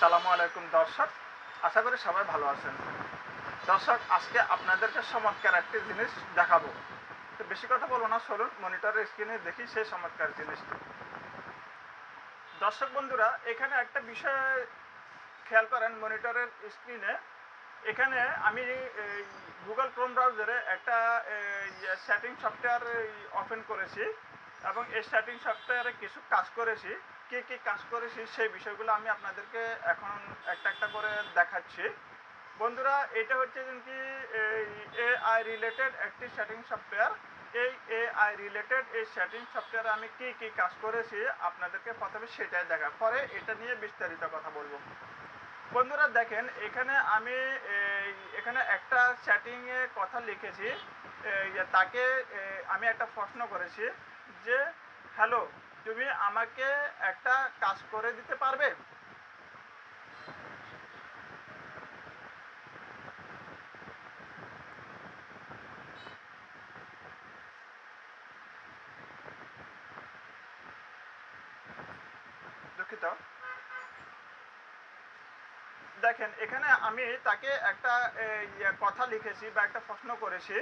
সালামু আলাইকুম দর্শক, আশা করি সবাই ভালো আছেন। দর্শক, আজকে আপনাদেরকে চমৎকার একটি জিনিস দেখাবো। তো বেশি কথা বলব না চলুন মনিটরের স্ক্রিনে দেখি সেই চমৎকার জিনিসটি। দর্শক বন্ধুরা, এখানে একটা বিষয় খেয়াল করেন মনিটরের স্ক্রিনে। এখানে আমি গুগল ক্রোম ব্রাউজারে একটা সেটিং সফটওয়্যার ওপেন করেছি এবং এই সেটিং সফটওয়্যারে কিছু কাজ করেছি। কি কি কাজ করেছি সেই বিষয়গুলো আমি আপনাদেরকে এখন একটা একটা করে দেখাচ্ছি। বন্ধুরা, এটা হচ্ছে কি এআই রিলেটেড একটি সেটিং সফটওয়্যার এই এআই রিলেটেড এই সেটিং সফটওয়্যারে আমি কি কি কাজ করেছি আপনাদেরকে প্রথমে সেটাই দেখা পরে এটা নিয়ে বিস্তারিত কথা বলব। বন্ধুরা, দেখেন, এখানে আমি এখানে একটা সেটিংয়ে কথা লিখেছি। তাকে আমি একটা প্রশ্ন করেছি যে হ্যালো তুমি আমাকে একটা কাজ করে দিতে পারবে? দুঃখিত। দেখেন এখানে আমি তাকে একটা ইয়ে, কথা লিখেছি বা একটা প্রশ্ন করেছি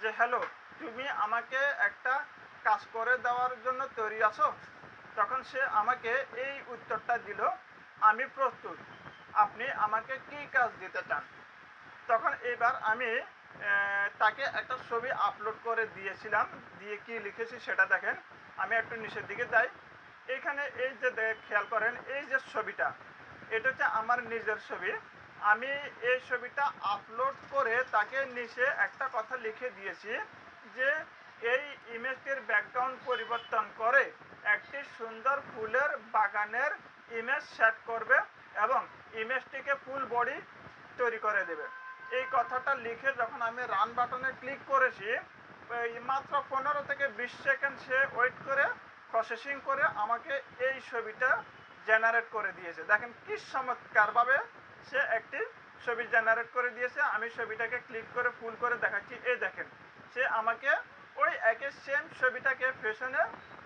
যে হ্যালো তুমি আমাকে একটা কাজ করে দেওয়ার জন্য তৈরি আছো? তখন সে আমাকে এই উত্তরটা দিল, আমি প্রস্তুত। আপনি আমাকে কি কাজ দিতে চান? তখন এবার আমি তাকে একটা ছবি আপলোড করে দিয়েছিলাম, দিয়ে কি লিখেছি সেটা দেখেন। আমি একটু নিচের দিকে যাই। এখানে এই যে খেয়াল করেন, এই যে ছবিটা, এটা হচ্ছে আমার নিজের ছবি। আমি এই ছবিটা আপলোড করে তাকে নিচে একটা কথা লিখে দিয়েছি যে এই ইমেজটির ব্যাকগ্রাউন্ড পরিবর্তন করে একটি সুন্দর ফুলের বাগানের ইমেজ সেট করবে এবং ইমেজটিকে ফুল বডি তৈরি করে দেবে। এই কথাটা লিখে যখন আমি রান বাটনে ক্লিক করেছি মাত্র পনেরো থেকে বিশ সেকেন্ড সে ওয়েট করে প্রসেসিং করে আমাকে এই ছবিটা জেনারেট করে দিয়েছে। দেখেন কি চমৎকারভাবে সে একটি ছবি জেনারেট করে দিয়েছে। আমি ছবিটাকে ক্লিক করে ফুল করে দেখাচ্ছি। এই দেখেন, সে আমাকে একই সেম ছবিটাকে পেছনে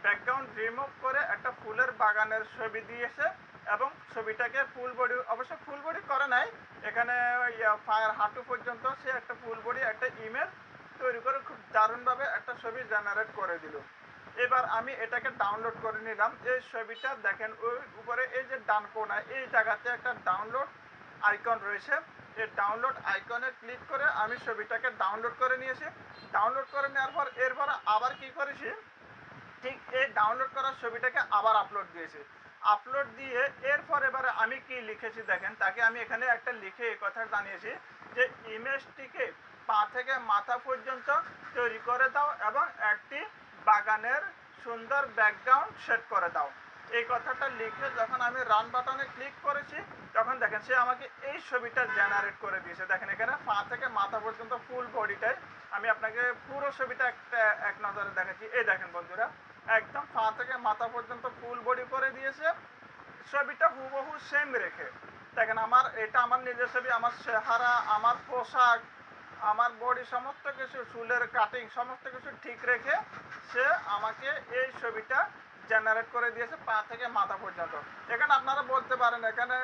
ব্যাকগ্রাউন্ড রিমুভ করে একটা ফুলের বাগানের ছবি দিয়েছে এবং ছবিটাকে ফুল বডি অবশ্য ফুল বডি করে নাই। এখানে ফায়ার হাঁটু পর্যন্ত সে একটা ফুল বডি একটা ইমেজ তৈরি করে খুব দারুণভাবে একটা ছবি জেনারেট করে দিল। এবার আমি এটাকে ডাউনলোড করে নিলাম। এই ছবিটা দেখেন, ওই উপরে এই যে ডান কোনায়, এই জায়গাতে একটা ডাউনলোড আইকন রয়েছে। এই ডাউনলোড আইকনে ক্লিক করে আমি ছবিটাকে ডাউনলোড করে নিয়েছি। ডাউনলোড করে নেওয়ার পর এরপর আবার কি করেছি? ঠিক এই ডাউনলোড করা ছবিটাকে আবার আপলোড দিয়েছি। আপলোড দিয়ে এরপর এবারে আমি কি লিখেছি দেখেন, তাকে আমি এখানে একটা লিখে এই কথা জানিয়েছি যে ইমেজটিকে পা থেকে মাথা পর্যন্ত তৈরি করে দাও এবং একটি বাগানের সুন্দর ব্যাকগ্রাউন্ড সেট করে দাও। এই কথাটা লিখে যখন আমি রান বাটনে ক্লিক করেছি, তখন দেখেন সে আমাকে এই ছবিটা জেনারেট করে দিয়েছে। দেখেন এখানে পা থেকে মাথা পর্যন্ত ফুল বডিটাই আমি আপনাকে পুরো ছবিটা একটা এক নজরে দেখাচ্ছি। এই দেখেন বন্ধুরা, একদম পা থেকে মাথা পর্যন্ত ফুল বডি করে দিয়েছে। ছবিটা হুবহু সেম রেখে। দেখেন আমার, এটা আমার নিজের ছবি, আমার চেহারা, আমার পোশাক, আমার বডি সমস্ত কিছু, চুলের কাটিং সমস্ত কিছু ঠিক রেখে সে আমাকে এই ছবিটা জেনারেট করে দিয়েছে পা থেকে মাথা পর্যন্ত। এখানে আপনারা বলতে পারেন, এখানে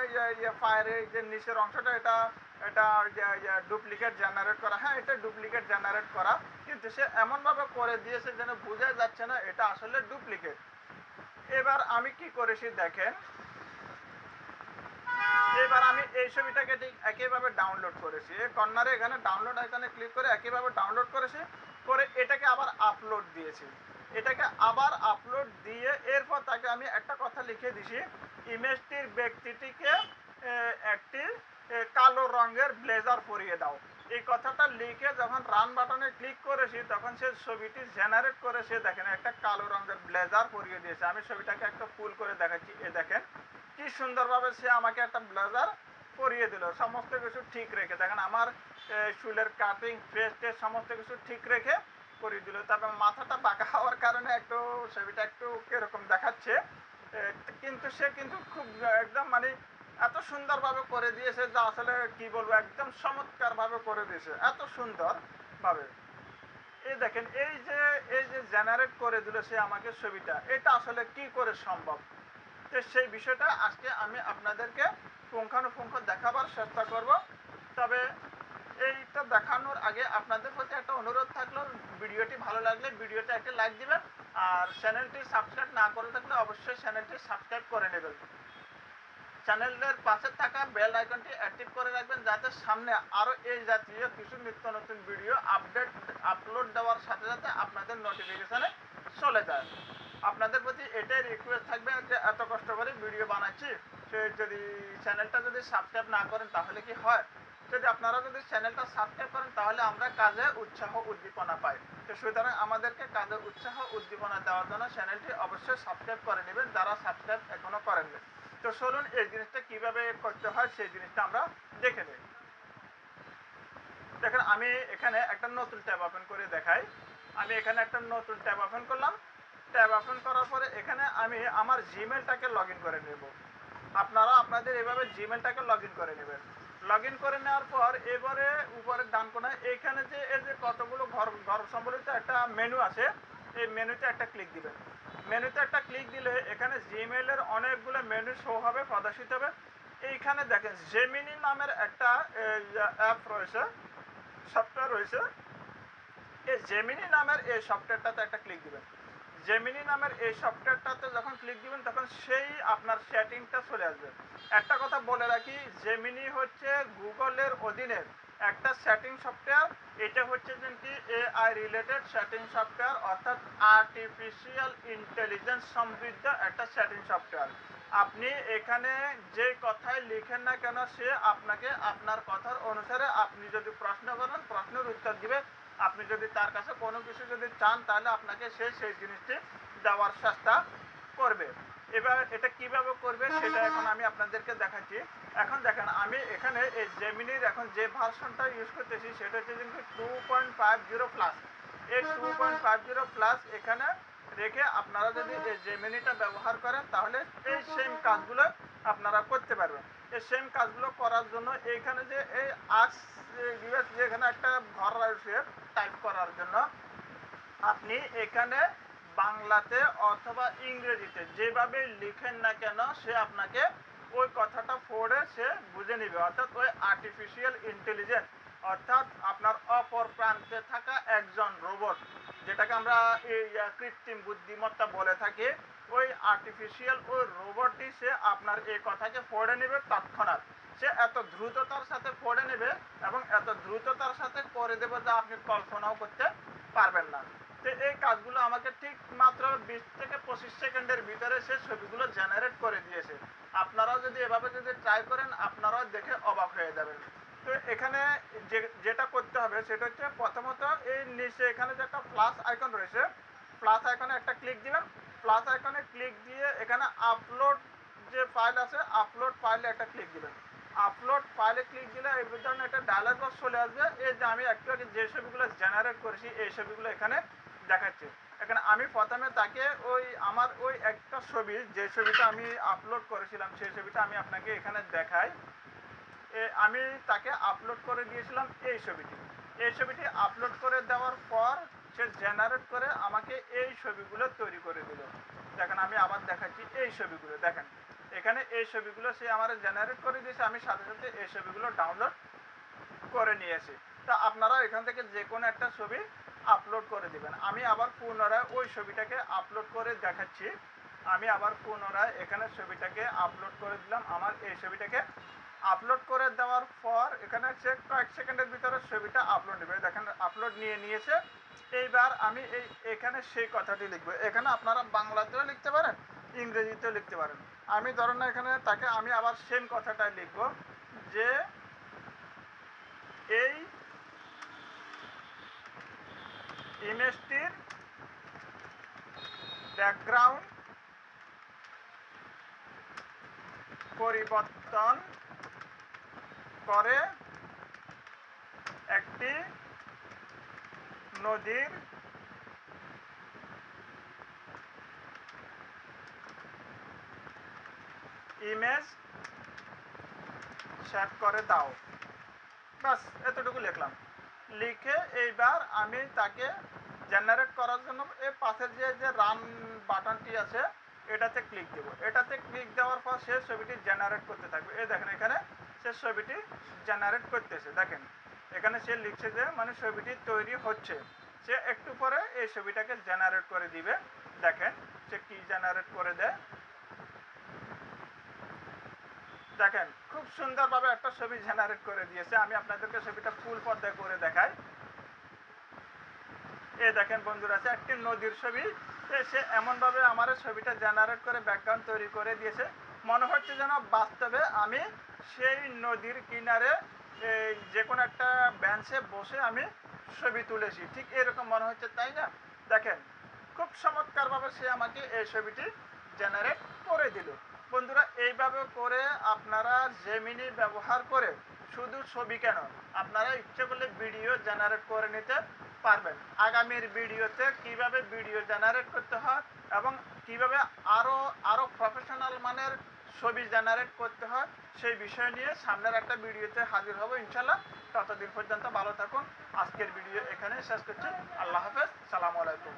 ফায়ারের যে নিচের অংশটা, এটা এটা ডুপ্লিকেট জেনারেট করা। হ্যাঁ এটা ডুপ্লিকেট জেনারেট করা, কিন্তু সে এমনভাবে করে দিয়েছে যেন বোঝা যাচ্ছে না এটা আসলে ডুপ্লিকেট এবার আমি কি করেছি দেখেন। এবার আমি এই ছবিটাকে ঠিক একইভাবে ডাউনলোড করেছি। কর্নারে এখানে ডাউনলোড আইকনে ক্লিক করে একইভাবে ডাউনলোড করেছি, করে এটাকে আবার আপলোড দিয়েছি। এটাকে আবার আপলোড দিয়ে এরপর তাকে আমি একটা কথা লিখে দিছি। ইমেজটির ব্যক্তিটিকে একটি কালো রঙের ব্লেজার পরিয়ে দাও। এই কথাটা লিখে যখন রান বাটনে ক্লিক করেছি, তখন সে ছবিটি জেনারেট করে সে দেখেন একটা কালো রঙের ব্লেজার পরিয়ে দিয়েছে। আমি ছবিটাকে একটা ফুল করে দেখাচ্ছি। এ দেখেন, কি সুন্দরভাবে সে আমাকে একটা ব্লেজার পরিয়ে দিল। সমস্ত কিছু ঠিক রেখে, দেখেন আমার চুলের কাটিং ফেস টেস সমস্ত কিছু ঠিক রেখে করিয়ে দিল। তারপর মাথাটা বাঁকা হওয়ার কারণে একটু ছবিটা একটু কীরকম দেখাচ্ছে। কিন্তু সে কিন্তু খুব একদম মানে এত সুন্দরভাবে করে দিয়েছে যে আসলে কি বলব, একদম চমৎকারভাবে করে দিয়েছে। এত সুন্দরভাবে। এই দেখেন, এই যে এই যে জেনারেট করে দিল সে আমাকে ছবিটা, এটা আসলে কি করে সম্ভব? তো সেই বিষয়টা আজকে আমি আপনাদেরকে পুঙ্খানুপুঙ্খ দেখাবার চেষ্টা করব। তবে এইটা দেখানোর আগে আপনাদের প্রতি একটা অনুরোধ থাকল, ভিডিওটি ভালো লাগলে ভিডিওটা একটা লাইক দিবেন, আর চ্যানেলটি সাবস্ক্রাইব না করে থাকলে অবশ্যই চ্যানেলটি সাবস্ক্রাইব করে নেবেন। চ্যানেলের পাশে থাকা বেল আইকনটি অ্যাক্টিভ করে রাখবেন, যাতে সামনে আরও এই জাতীয় কিছু নিত্য নতুন ভিডিও আপডেট আপলোড দেওয়ার সাথে সাথে আপনাদের নোটিফিকেশানে চলে যায়। আপনাদের প্রতি এটাই রিকোয়েস্ট থাকবে যে এত কষ্ট করে ভিডিও বানাচ্ছি, সে যদি চ্যানেলটা যদি সাবস্ক্রাইব না করেন তাহলে কি হয়? যদি আপনারা যদি চ্যানেলটা সাবস্ক্রাইব করেন, তাহলে আমরা কাজে উৎসাহ উদ্দীপনা পাই। তো সুতরাং আমাদেরকে কাজে উৎসাহ উদ্দীপনা দেওয়ার জন্য চ্যানেলটি অবশ্যই সাবস্ক্রাইব করে নেবেন, যারা সাবস্ক্রাইব এখনও করেননি। তো চলুন এই জিনিসটা কীভাবে করতে হয়, সেই জিনিসটা আমরা দেখে নিই। দেখেন, আমি এখানে একটা নতুন ট্যাব ওপেন করে দেখাই। আমি এখানে একটা নতুন ট্যাব ওপেন করলাম। ট্যাব ওপেন করার পরে এখানে আমি আমার জিমেলটাকে লগ করে নেব। আপনারা আপনাদের এভাবে জিমেলটাকে লগ করে নেবেন। লগ ইন করে নেওয়ার পর এবারে উপরে ডান কোনায়, এখানে যে, এই যে কতগুলো ঘর ঘর সম্বলিত একটা মেনু আছে, এই মেনুতে একটা ক্লিক দিবেন। মেনুতে একটা ক্লিক দিলে এখানে জিমেলের অনেকগুলো মেনু শো হবে, প্রদর্শিত হবে। এইখানে দেখেন জেমিনি নামের একটা অ্যাপ রয়েছে সফটওয়্যার রয়েছে। এই জেমিনি নামের এই সফটওয়্যারটাতে একটা ক্লিক দিবেন। জেমিনি নামের এই সফটওয়্যারটাতে যখন ক্লিক দিবেন, তখন সেই আপনার সেটিংটা চলে আসবে। একটা কথা বলে রাখি জেমিনি হচ্ছে গুগলের অধীনের একটা সেটিং সফটওয়্যার এটা হচ্ছে কি এআই রিলেটেড সেটিং সফটওয়্যার অর্থাৎ আর্টিফিশিয়াল ইন্টেলিজেন্স সমৃদ্ধ একটা সেটিং সফটওয়্যার আপনি এখানে যে কথাই লিখেন না কেন, সে আপনাকে আপনার কথার অনুসারে আপনি যদি প্রশ্ন করেন, প্রশ্নের উত্তর দিবে। আপনি যদি তার কাছে কোনো কিছু যদি চান, তাহলে আপনাকে সে সেই জিনিসটি দেওয়ার চেষ্টা করবে। এবার এটা কীভাবে করবে, সেটা এখন আমি আপনাদেরকে দেখাচ্ছি। এখন দেখেন, আমি এখানে এই জেমিনির এখন যে ভার্সনটা ইউজ করতেছি, সেটা হচ্ছে কিন্তু two point five zero plus এই two point five zero plus এখানে রেখে আপনারা যদি এই জেমিনিটা ব্যবহার করেন, তাহলে এই সেম কাজগুলো আপনারা করতে পারবেন। সেম কাজগুলো করার জন্য এইখানে যে এই আক্স ইউএস যেখানে একটা ঘর রয়েছে টাইপ করার জন্য, আপনি এখানে বাংলাতে অথবা ইংরেজিতে যেভাবে লিখেন না কেন সে আপনাকে ওই কথাটা পড়ে সে বুঝে নিবে। অর্থাৎ ওই আর্টিফিশিয়াল ইন্টেলিজেন্স অর্থাৎ আপনার অপর প্রান্তে থাকা একজন রোবট যেটাকে আমরা এই কৃত্রিম বুদ্ধিমত্তা বলে থাকি। ওই আর্টিফিশিয়াল ওই রোবটটি সে আপনার এই কথাকে পড়ে নেবে তৎক্ষণাৎ। সে এত দ্রুততার সাথে পড়ে নেবে এবং এত দ্রুততার সাথে করে দেবে যা আপনি কল্পনাও করতে পারবেন না। তো এই কাজগুলো আমাকে ঠিক মাত্র বিশ থেকে পঁচিশ সেকেন্ডের ভিতরে সে ছবিগুলো জেনারেট করে দিয়েছে। আপনারাও যদি এভাবে যদি ট্রাই করেন, আপনারাও দেখে অবাক হয়ে যাবেন। তো এখানে যে, যেটা করতে হবে সেটা হচ্ছে প্রথমত এই নিচে এখানে যে একটা প্লাস আইকন রয়েছে প্লাস আইকনে একটা ক্লিক দিবেন প্লাস আইকনে ক্লিক দিয়ে এখানে আপলোড যে ফাইল আছে আপলোড ফাইলে একটা ক্লিক দিবেন। আপলোড ফাইলে ক্লিক দিলে এই ধরনের একটা ডায়লগ বক্স চলে আসবে। এই যে আমি একটু আগে যে ছবিগুলো জেনারেট করেছি, এই ছবিগুলো এখানে দেখাচ্ছে। এখানে আমি প্রথমে তাকে ওই আমার ওই একটা ছবি, যে ছবিটা আমি আপলোড করেছিলাম, সেই ছবিটা আমি আপনাকে এখানে দেখাই। আমি তাকে আপলোড করে দিয়েছিলাম এই ছবিটি। এই ছবিটি আপলোড করে দেওয়ার পর সে জেনারেট করে আমাকে এই ছবিগুলো তৈরি করে দিল। দেখেন, আমি আবার দেখাচ্ছি এই ছবিগুলো। দেখেন, এখানে এই ছবিগুলো সে আমার জেনারেট করে দিয়েছে, আমি সাথে সাথে এই ছবিগুলো ডাউনলোড করে নিয়েছি। তা আপনারা এখান থেকে যে কোনো একটা ছবি আপলোড করে দিবেন। আমি আবার পুনরায় ওই ছবিটাকে আপলোড করে দেখাচ্ছি। আমি আবার পুনরায় এখানে ছবিটাকে আপলোড করে দিলাম। আমার এই ছবিটাকে আপলোড করে দেওয়ার পর এখানে সে কয়েক সেকেন্ডের ভিতরে ছবিটা আপলোড নেবে। দেখেন আপলোড নিয়ে নিয়েছে। এইবার আমি এই, এখানে সেই কথাটি লিখব। এখানে আপনারা বাংলাতেও লিখতে পারেন, ইংরেজিতেও লিখতে পারেন। আমি ধরেন এখানে তাকে আমি আবার সেম কথাটাই লিখব যে এই ইমেজটির ব্যাকগ্রাউন্ড পরিবর্তন করে একটি নদীর ইমেজ সেট করে দাও। বাস এতটুকু লিখলাম। লিখে এইবার আমি তাকে জেনারেট করার জন্য এই পাশের যে যে রান বাটনটি আছে, এটাতে ক্লিক দেব। এটাতে ক্লিক দেওয়ার পর সে ছবিটি জেনারেট করতে থাকবে। এই দেখেন এখানে সে ছবিটি জেনারেট করতেছে। দেখেন এখানে সে লিখছে যে মানে ছবিটি তৈরি হচ্ছে। সে একটু পরে এই ছবিটাকে জেনারেট করে দিবে। দেখেন, সে কি জেনারেট করে দেয়। দেখেন, খুব সুন্দরভাবে একটা ছবি জেনারেট করে দিয়েছে। আমি আপনাদেরকে ছবিটা ফুল পর্দায় করে দেখাই। এ দেখেন বন্ধুরা আছে একটি নদীর ছবি। সে এমনভাবে আমার ছবিটা জেনারেট করে ব্যাকগ্রাউন্ড তৈরি করে দিয়েছে। মনে হচ্ছে যেন বাস্তবে আমি সেই নদীর কিনারে কোনো একটা বেঞ্চে বসে আমি ছবি তুলেছি। ঠিক এরকম মনে হচ্ছে, তাই না? দেখেন, খুব চমৎকারভাবে সে আমাকে এই ছবিটি জেনারেট করে দিল। বন্ধুরা, এইভাবে করে আপনারা জেমিনি ব্যবহার করে শুধু ছবি কেন, আপনারা ইচ্ছে করলে ভিডিও জেনারেট করে নিতে পারবেন। আগামীর ভিডিওতে কীভাবে ভিডিও জেনারেট করতে হয় এবং কীভাবে আরও আরও প্রফেশনাল মানের ছবি জেনারেট করতে হয়, সেই বিষয় নিয়ে সামনের একটা ভিডিওতে হাজির হব ইনশাল্লাহ। ততদিন পর্যন্ত ভালো থাকুন। আজকের ভিডিও এখানে শেষ করছি। আল্লাহ হাফেজ। সালাম আলাইকুম।